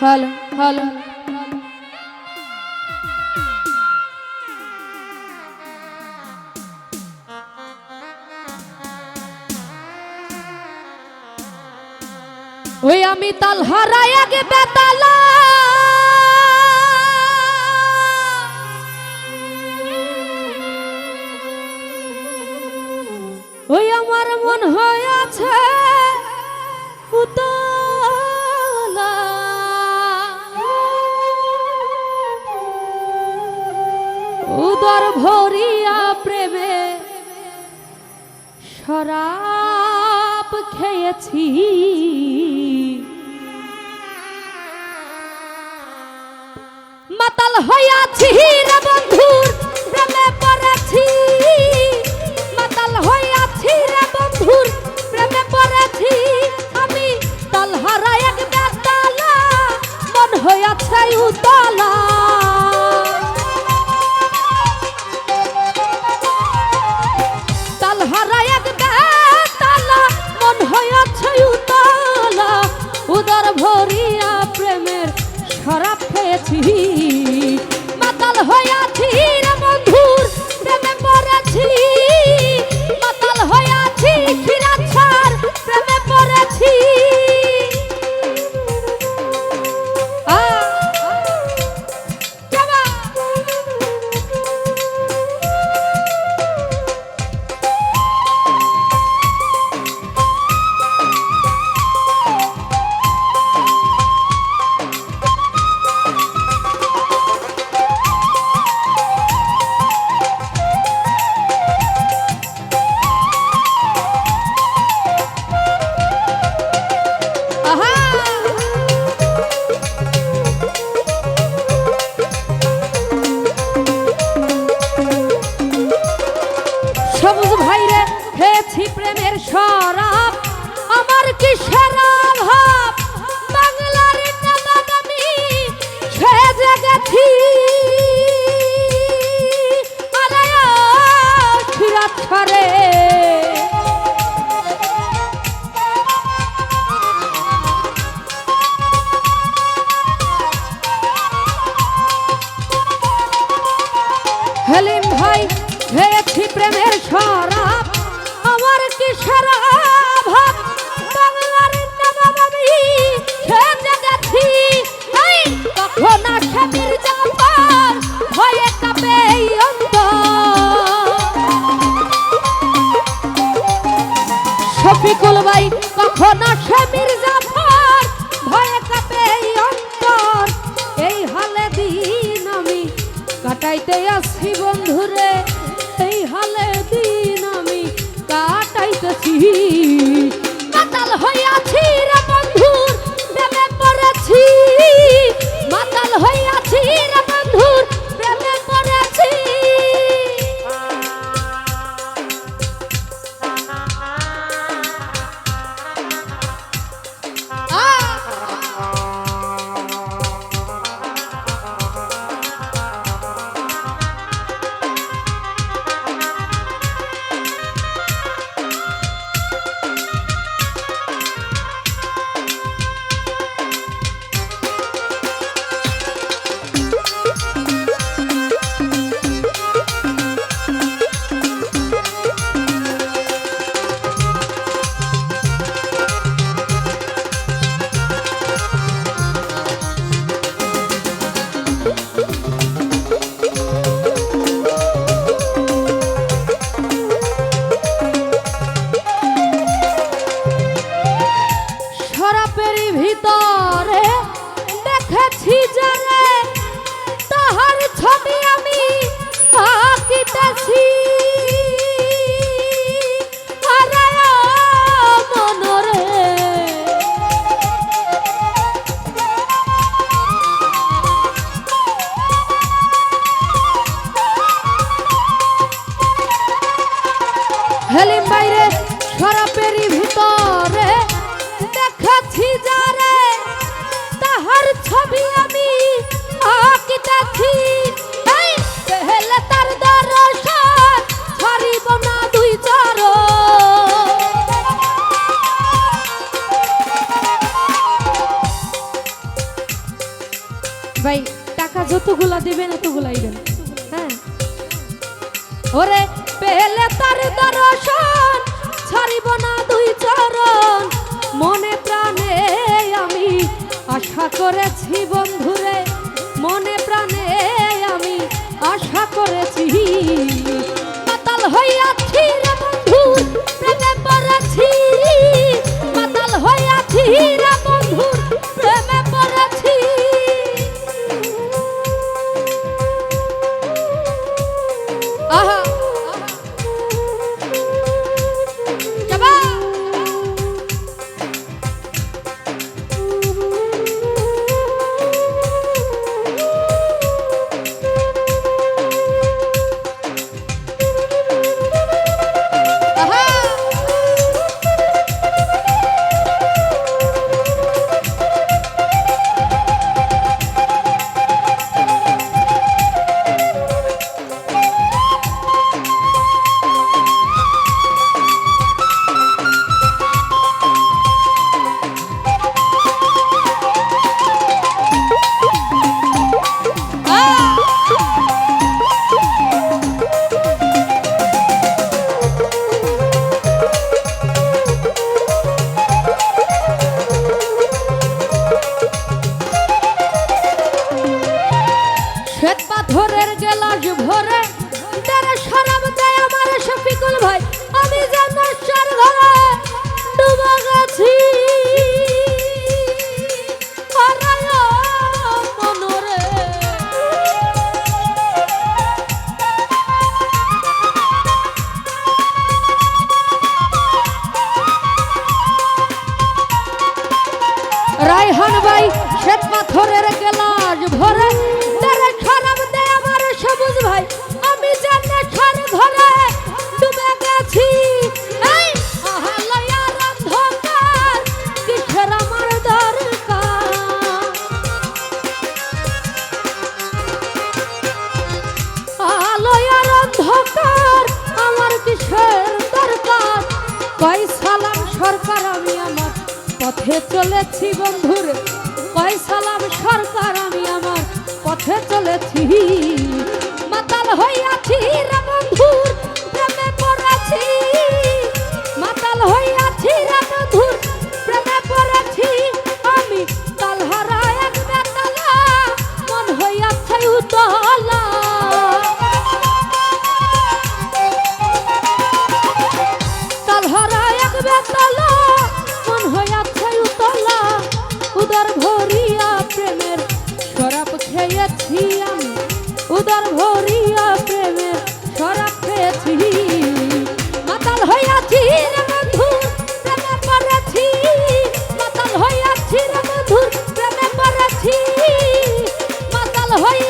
Hello hello ওই আমি তাল হারাই আগে বেতালা। ওই আমার মন হয়েছে উতলা উদর ভরিয়া প্রেমে শরাব খেয়েছি। মাতাল হইয়াছি রে বন্ধুর প্রেমে পড়েছি। মাতাল হইয়াছি রে বন্ধুর প্রেমে পড়েছি। আমি তালহারা এক বেতালা, মন হইয়াছে উতলা। সবুজ ভাইরে খেয়েছি প্রেমের শরাব। আমার কি বাংলার আমি সেজে গেছি। শফিকুল ভাই, কখন আসে মির্জাফর ভয়ে কাঁপে অন্তর। এই হালে দিন আমি কাটাইতে আসি বন্ধুরে, এই হালে দিন আমি কাটাইতেছি। দিবেন এতগুলাই দেন হ্যাঁ। ওরে পেলে তার দর্শন, ছাড়িব না দুই চরণ। মনে প্রাণে আমি আশা করেছি বন্ধুরে, মনে প্রাণে পাথরের গেলাস ভরে, তারা খারাপ দেয় আমার সবুজ ভাই, আমি জানে ছার ঘরে ডুবে গেছি। আমার কিসের দরকার? কয় সালাম সরকার, আমি আমার পথে চলেছি বন্ধুরে। কয় সালাম সরকার আমি আমার পথে চলেছি। মাতাল হইয়াছি রে বন্ধু প্রেমে পড়েছি। ভরিয়া প্রেমের শরাব খেয়েছি আমি। উদার ভরিয়া প্রেমের শরাব খেয়েছি। মাতাল হইয়াছি মাতাল হইয়াছি মাতাল হইয়া